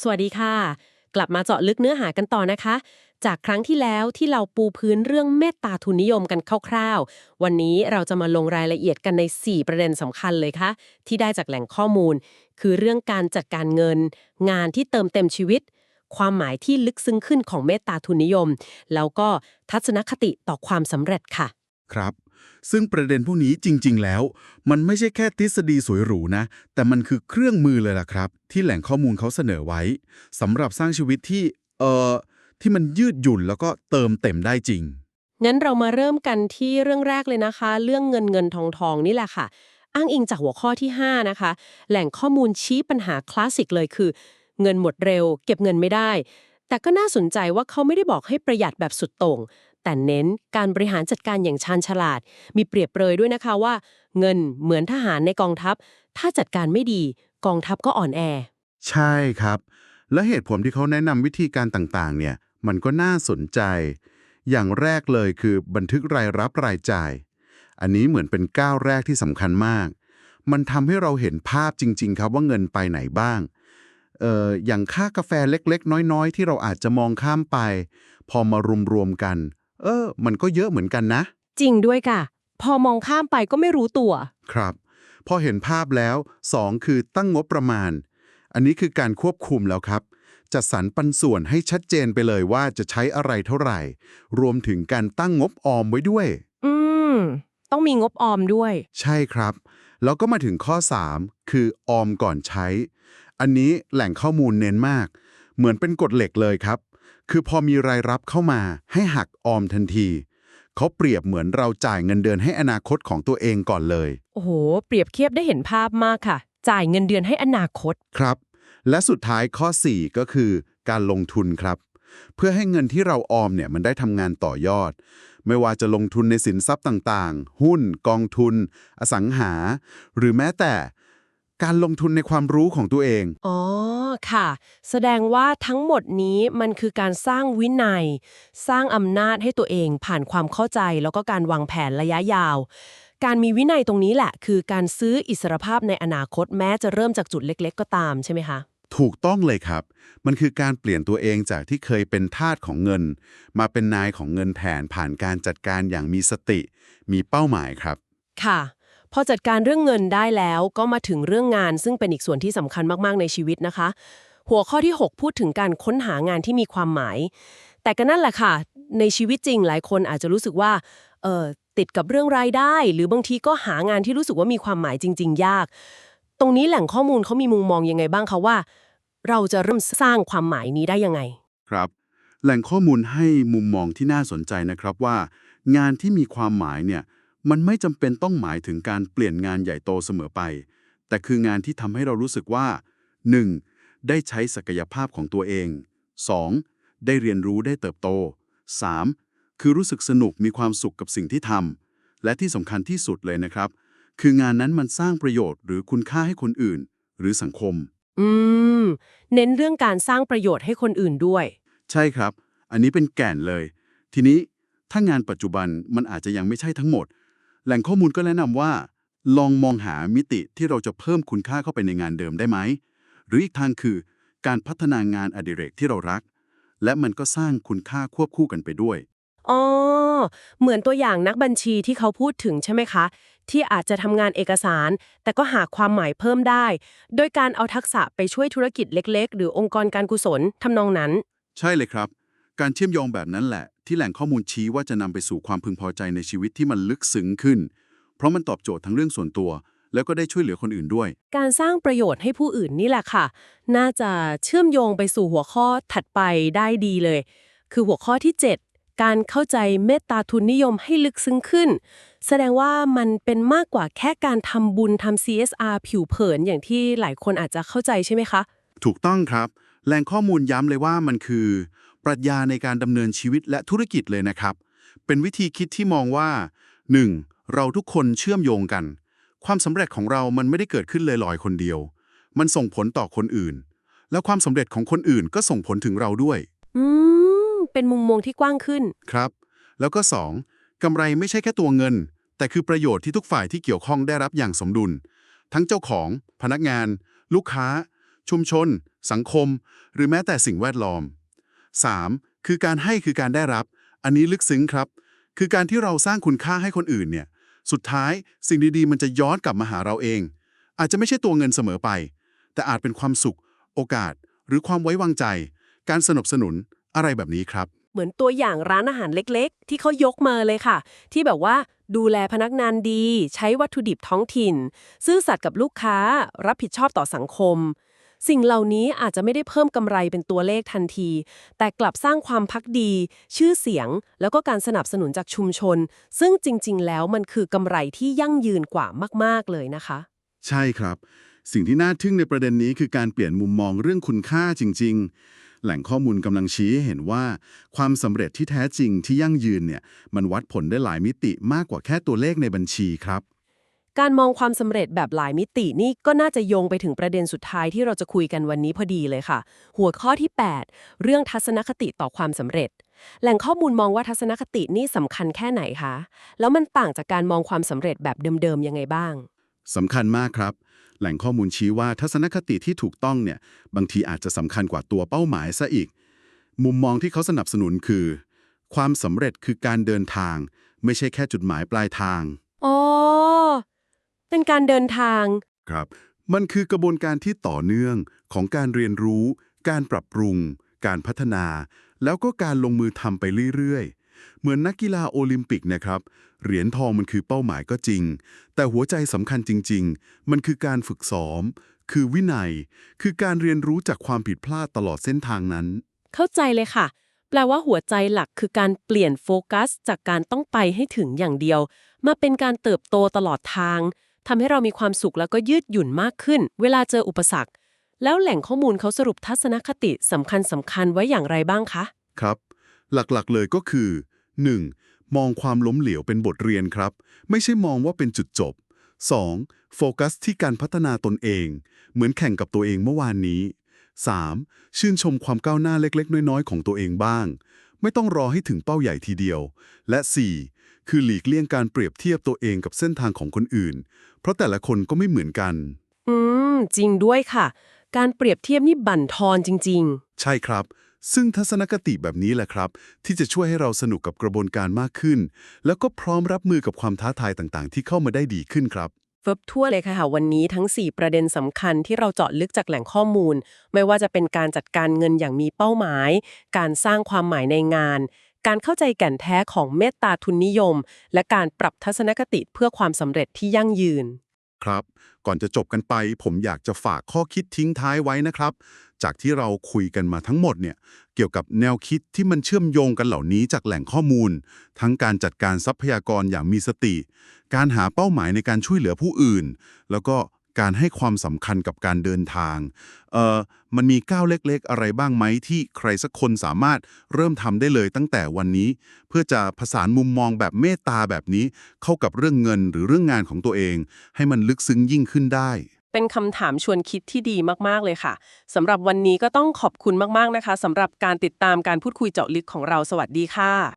สวัสดีค่ะ กลับมาเจาะลึกเนื้อหากันต่อนะคะ จากครั้งที่แล้วที่เราปูพื้นเรื่องเมตตาทุนนิยมกันคร่าวๆ วันนี้เราจะมาลงรายละเอียดกันใน 4 ประเด็นสำคัญเลยค่ะที่ได้จากแหล่งข้อมูล คือเรื่องการจัดการเงิน งานที่เติมเต็มชีวิต ความหมายที่ลึกซึ้งขึ้นของเมตตาทุนนิยม แล้วก็ทัศนคติต่อความสำเร็จค่ะ ครับ ซึ่งประเด็นพวกนี้จริง ๆ แล้ว มันไม่ใช่แค่ทฤษฎีสวยหรูนะ แต่มันคือเครื่องมือเลยล่ะครับ ที่แหล่งข้อมูลเขาเสนอไว้สำหรับสร้างชีวิตที่เอ่อที่มันยืดหยุ่นแล้วก็เติมเต็มได้จริง งั้นเรามาเริ่มกันที่เรื่องแรกเลยนะคะ เรื่องเงินเงินทองทองนี่แหละค่ะ อ้างอิงจากหัวข้อที่ 5 นะคะ แหล่งข้อมูลชี้ปัญหาคลาสสิกเลยคือ เงินหมดเร็ว เก็บเงินไม่ได้ แต่ก็น่าสนใจว่าเขาไม่ได้บอกให้ประหยัดแบบสุดโต่ง แต่เน้นการบริหารจัดการอย่างชาญฉลาด มีเปรียบเปรยด้วยนะคะว่า เงินเหมือนทหารในกองทัพ ถ้าจัดการไม่ดี กองทัพก็อ่อนแอ ใช่ครับ และเหตุผลที่เขาแนะนำวิธีการต่างๆ เนี่ย มันก็น่าสนใจ อย่างแรกเลยคือบันทึกรายรับรายจ่าย อันนี้เหมือนเป็นก้าวแรกที่สำคัญมาก มันทำให้เราเห็นภาพจริง ๆ ครับว่าเงินไปไหนบ้างเอ่ออย่างค่ากาแฟเล็ก ๆ น้อย ๆ ที่เราอาจจะมองข้ามไป พอมารวม ๆ กัน เออ มันก็เยอะเหมือนกันนะ จริงด้วยค่ะ พอมองข้ามไปก็ไม่รู้ตัว ครับ พอเห็นภาพแล้ว 2 คือตั้งงบประมาณ อันนี้คือการควบคุมแล้วครับจัดสรรปันส่วนให้ชัดเจนไปเลยว่าจะใช้อะไรเท่าไหร่ รวมถึงการตั้งงบออมไว้ด้วย อืม ต้องมีงบออมด้วย ใช่ครับ แล้วก็มาถึงข้อ 3 คือออมก่อนใช้ อันนี้แหล่งข้อมูลเน้นมาก เหมือนเป็นกฎเหล็กเลยครับ คือพอมีรายรับเข้ามาให้หักออมทันที เขาเปรียบเหมือนเราจ่ายเงินเดือนให้อนาคตของตัวเองก่อนเลย โอ้โห เปรียบเทียบได้เห็นภาพมากค่ะ จ่ายเงินเดือนให้อนาคต ครับ และสุดท้ายข้อ 4 ก็คือ การลงทุนครับ เพื่อให้เงินที่เราออมเนี่ยมันได้ทำงานต่อยอด ไม่ว่าจะลงทุนในสินทรัพย์ต่างๆ หุ้น กองทุน อสังหา หรือแม้แต่ การลงทุนในความรู้ของตัวเอง อ๋อ ค่ะ แสดงว่าทั้งหมดนี้มันคือการสร้างวินัย สร้างอำนาจให้ตัวเองผ่านความเข้าใจแล้วก็การวางแผนระยะยาว การมีวินัยตรงนี้แหละ คือการซื้ออิสรภาพในอนาคตแม้จะเริ่มจากจุดเล็ก ๆ ก็ตามใช่ไหมคะ ถูกต้องเลยครับ มันคือการเปลี่ยนตัวเองจากที่เคยเป็นทาสของเงิน มาเป็นนายของเงินแทนผ่านการจัดการอย่างมีสติ มีเป้าหมายครับ ค่ะ พอจัดการเรื่องเงินได้แล้วก็มาถึงเรื่องงานซึ่งเป็นอีกส่วนที่สำคัญมากๆในชีวิตนะคะ หัวข้อที่ 6 พูดถึงการค้นหางานที่มีความหมาย แต่ก็นั่นแหละค่ะ ในชีวิตจริงหลายคนอาจจะรู้สึกว่าเออติดกับเรื่องรายได้ หรือบางทีก็หางานที่รู้สึกว่ามีความหมายจริง ๆ ยาก ตรงนี้แหล่งข้อมูลเขามีมุมมองยังไงบ้างคะว่า เราจะเริ่มสร้างความหมายนี้ได้ยังไง ครับ แหล่งข้อมูลให้มุมมองที่น่าสนใจนะครับว่า งานที่มีความหมายเนี่ย มันไม่จำเป็นต้องหมายถึงการเปลี่ยนงานใหญ่โตเสมอไป แต่คืองานที่ทำให้เรารู้สึกว่า 1. ได้ใช้ศักยภาพของตัวเอง 2. ได้เรียนรู้ได้เติบโต 3. คือรู้สึกสนุกมีความสุขกับสิ่งที่ทำและที่สำคัญที่สุดเลยนะครับ คืองานนั้นมันสร้างประโยชน์หรือคุณค่าให้คนอื่น หรือสังคม อืม เน้นเรื่องการสร้างประโยชน์ให้คนอื่นด้วย ใช่ครับ อันนี้เป็นแก่นเลย ทีนี้ถ้างานปัจจุบันมันอาจจะยังไม่ใช่ทั้งหมด แหล่งข้อมูลก็แนะนำว่า ลองมองหามิติที่เราจะเพิ่มคุณค่าเข้าไปในงานเดิมได้ไหม หรืออีกทางคือ การพัฒนางานอดิเรกที่เรารัก และมันก็สร้างคุณค่าควบคู่กันไปด้วย อ๋อ เหมือนตัวอย่างนักบัญชีที่เขาพูดถึงใช่ไหมคะ ที่อาจจะทำงานเอกสาร แต่ก็หาความหมายเพิ่มได้ โดยการเอาทักษะไปช่วยธุรกิจเล็ก ๆ หรือองค์กรการกุศลทำนองนั้น ใช่เลยครับ การเชื่อมโยงแบบนั้นแหละ ที่แหล่งข้อมูลชี้ว่าจะนำไปสู่ความพึงพอใจในชีวิตที่มันลึกซึ้งขึ้น เพราะมันตอบโจทย์ทั้งเรื่องส่วนตัว แล้วก็ได้ช่วยเหลือคนอื่นด้วย การสร้างประโยชน์ให้ผู้อื่นนี่แหละค่ะ น่าจะเชื่อมโยงไปสู่หัวข้อถัดไปได้ดีเลย คือหัวข้อที่ 7 การเข้าใจเมตตาทุนนิยมให้ลึกซึ้งขึ้น แสดงว่ามันเป็นมากกว่าแค่การทำบุญทำ CSR ผิวเผินอย่างที่หลายคนอาจจะเข้าใจใช่ไหมคะ ถูกต้องครับ แหล่งข้อมูลย้ำเลยว่ามันคือ ปรัชญาในการดำเนินชีวิตและธุรกิจเลยนะครับ เป็นวิธีคิดที่มองว่า 1. เราทุกคนเชื่อมโยงกัน ความสำเร็จของเรามันไม่ได้เกิดขึ้นลอยๆคนเดียว มันส่งผลต่อคนอื่น แล้วความสำเร็จของคนอื่นก็ส่งผลถึงเราด้วย อืม เป็นมุมมองที่กว้างขึ้น ครับ แล้วก็ 2. กำไรไม่ใช่แค่ตัวเงิน แต่คือประโยชน์ที่ทุกฝ่ายที่เกี่ยวข้องได้รับอย่างสมดุล ทั้งเจ้าของ พนักงาน ลูกค้า ชุมชน สังคม หรือแม้แต่สิ่งแวดล้อม 3. คือการให้คือการได้รับ อันนี้ลึกซึ้งครับ คือการที่เราสร้างคุณค่าให้คนอื่นเนี่ย สุดท้ายสิ่งดีๆ มันจะย้อนกลับมาหาเราเอง อาจจะไม่ใช่ตัวเงินเสมอไป แต่อาจเป็นความสุข โอกาส หรือความไว้วางใจ การสนับสนุนอะไรแบบนี้ครับ เหมือนตัวอย่างร้านอาหารเล็กๆ ที่เขายกมาเลยค่ะ ที่แบบว่าดูแลพนักงานดี ใช้วัตถุดิบท้องถิ่น ซื่อสัตย์กับลูกค้า รับผิดชอบต่อสังคม สิ่งเหล่านี้อาจจะไม่ได้เพิ่มกำไรเป็นตัวเลขทันที แต่กลับสร้างความพักดี ชื่อเสียง แล้วก็การสนับสนุนจากชุมชน ซึ่งจริง ๆ แล้วมันคือกำไรที่ยั่งยืนกว่ามาก ๆ เลยนะคะ ใช่ครับ สิ่งที่น่าทึ่งในประเด็นนี้คือการเปลี่ยนมุมมองเรื่องคุณค่าจริง ๆแหล่งข้อมูลกำลังชี้เห็นว่า ความสำเร็จที่แท้จริงที่ยั่งยืนเนี่ยมันวัดผลได้หลายมิติมากกว่าแค่ตัวเลขในบัญชีครับ การมองความสำเร็จแบบหลายมิตินี่ก็น่าจะโยงไปถึงประเด็นสุดท้ายที่เราจะคุยกันวันนี้พอดีเลยค่ะ หัวข้อที่ 8 เรื่องทัศนคติต่อความสำเร็จ แหล่งข้อมูลมองว่าทัศนคตินี่สำคัญแค่ไหนคะ แล้วมันต่างจากการมองความสำเร็จแบบเดิมๆยังไงบ้างสำคัญมากครับ แหล่งข้อมูลชี้ว่าทัศนคติที่ถูกต้องเนี่ยบางทีอาจจะสำคัญกว่าตัวเป้าหมายซะอีก มุมมองที่เขาสนับสนุนคือ ความสำเร็จคือการเดินทาง ไม่ใช่แค่จุดหมายปลายทาง เป็นการเดินทาง ครับ มันคือกระบวนการที่ต่อเนื่องของการเรียนรู้ การปรับปรุง การพัฒนา แล้วก็การลงมือทำไปเรื่อยๆ เหมือนนักกีฬาโอลิมปิกนะครับ เหรียญทองมันคือเป้าหมายก็จริง แต่หัวใจสำคัญจริง ๆ มันคือการฝึกซ้อม คือวินัย คือการเรียนรู้จากความผิดพลาดตลอดเส้นทางนั้น เข้าใจเลยค่ะ แปลว่าหัวใจหลักคือการเปลี่ยนโฟกัส จากการต้องไปให้ถึงอย่างเดียว มาเป็นการเติบโตตลอดทาง ทำให้เรามีความสุขแล้วก็ยืดหยุ่นมากขึ้น เวลาเจออุปสรรค แล้วแหล่งข้อมูลเขาสรุปทัศนคติสำคัญสำคัญไว้อย่างไรบ้างคะ ครับ หลักๆเลยก็คือ 1. มองความล้มเหลวเป็นบทเรียนครับ ไม่ใช่มองว่าเป็นจุดจบ 2. โฟกัสที่การพัฒนาตนเอง เหมือนแข่งกับตัวเองเมื่อวานนี้ 3. ชื่นชมความก้าวหน้าเล็กๆ น้อยๆ ของตัวเองบ้าง ไม่ต้องรอให้ถึงเป้าใหญ่ทีเดียว และ 4. คือหลีกเลี่ยงการเปรียบเทียบตัวเองกับเส้นทางของคนอื่น เพราะแต่ละคนก็ไม่เหมือนกัน อืม จริงด้วยค่ะ การเปรียบเทียบนี่บั่นทอนจริง ใช่ครับ ซึ่งทัศนคติแบบนี้แหละครับ ที่จะช่วยให้เราสนุกกับกระบวนการมากขึ้น แล้วก็พร้อมรับมือกับความท้าทายต่างๆ ที่เข้ามาได้ดีขึ้นครับ ๆ เฟิบทั่วเลยค่ะ วันนี้ทั้ง 4 ประเด็นสำคัญที่เราเจาะลึกจากแหล่งข้อมูล ไม่ว่าจะเป็นการจัดการเงินอย่างมีเป้าหมาย การสร้างความหมายในงาน การเข้าใจแก่นแท้ของเมตตาทุนนิยม และการปรับทัศนคติเพื่อความสำเร็จที่ยั่งยืน ครับ ก่อนจะจบกันไป ผมอยากจะฝากข้อคิดทิ้งท้ายไว้นะครับ จากที่เราคุยกันมาทั้งหมดเนี่ยเกี่ยวกับแนวคิดที่มันเชื่อมโยงกันเหล่านี้จากแหล่งข้อมูล ทั้งการจัดการทรัพยากรอย่างมีสติ การหาเป้าหมายในการช่วยเหลือผู้อื่น แล้วก็ การให้ความสำคัญกับการเดินทาง เอ่อ มันมีก้าวเล็กๆ อะไรบ้างไหมที่ใครสักคนสามารถเริ่มทำได้เลยตั้งแต่วันนี้ เพื่อจะผสานมุมมองแบบเมตตาแบบนี้ เข้ากับเรื่องเงินหรือเรื่องงานของตัวเอง ให้มันลึกซึ้งยิ่งขึ้นได้เป็นคำถามชวนคิดที่ดีมากๆเลยค่ะสำหรับวันนี้ก็ต้องขอบคุณมากๆนะคะสำหรับการติดตามการพูดคุยเจาะลึกของเราสวัสดีค่ะ